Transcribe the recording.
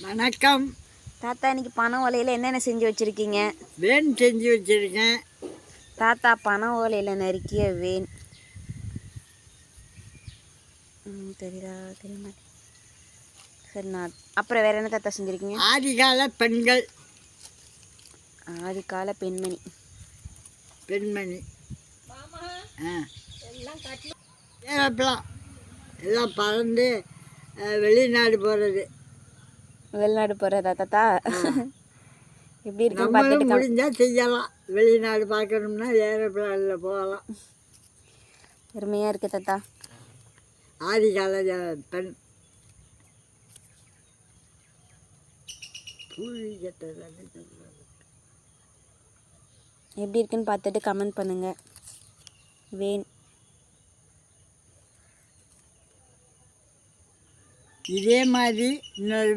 வணக்கம். தாத்தா இன்னைக்கு பனை ஓலையில் என்னென்ன செஞ்சு வச்சுருக்கீங்க? வேன் செஞ்சு வச்சுருக்கேன். தாத்தா பனை ஓலையில் நறுக்கிய வேன். ம், தெரியுதா? தெரிய மாட்டேன் சரி நான் அப்புறம் வேறு என்ன தாத்தா செஞ்சுருக்கீங்க? ஆதிகால பெண்கள். ஆதிக்கால பெண்மணி. பெண்மணி. ஆ. எல்லாம் பறந்து வெளிநாடு போகிறது வெளிநாடு போகிறதா தாத்தா? எப்படி இருக்குன்னு பார்த்துட்டு முடிஞ்சால் செய்யலாம். வெளிநாடு பார்க்கணும்னா ஏரோப்ளானில் போகலாம். பெருமையாக இருக்குது தாத்தா. ஆதிகால பெண். எப்படி இருக்குன்னு பார்த்துட்டு கமெண்ட் பண்ணுங்கள் வேன் இதே மாதிரி இன்னொரு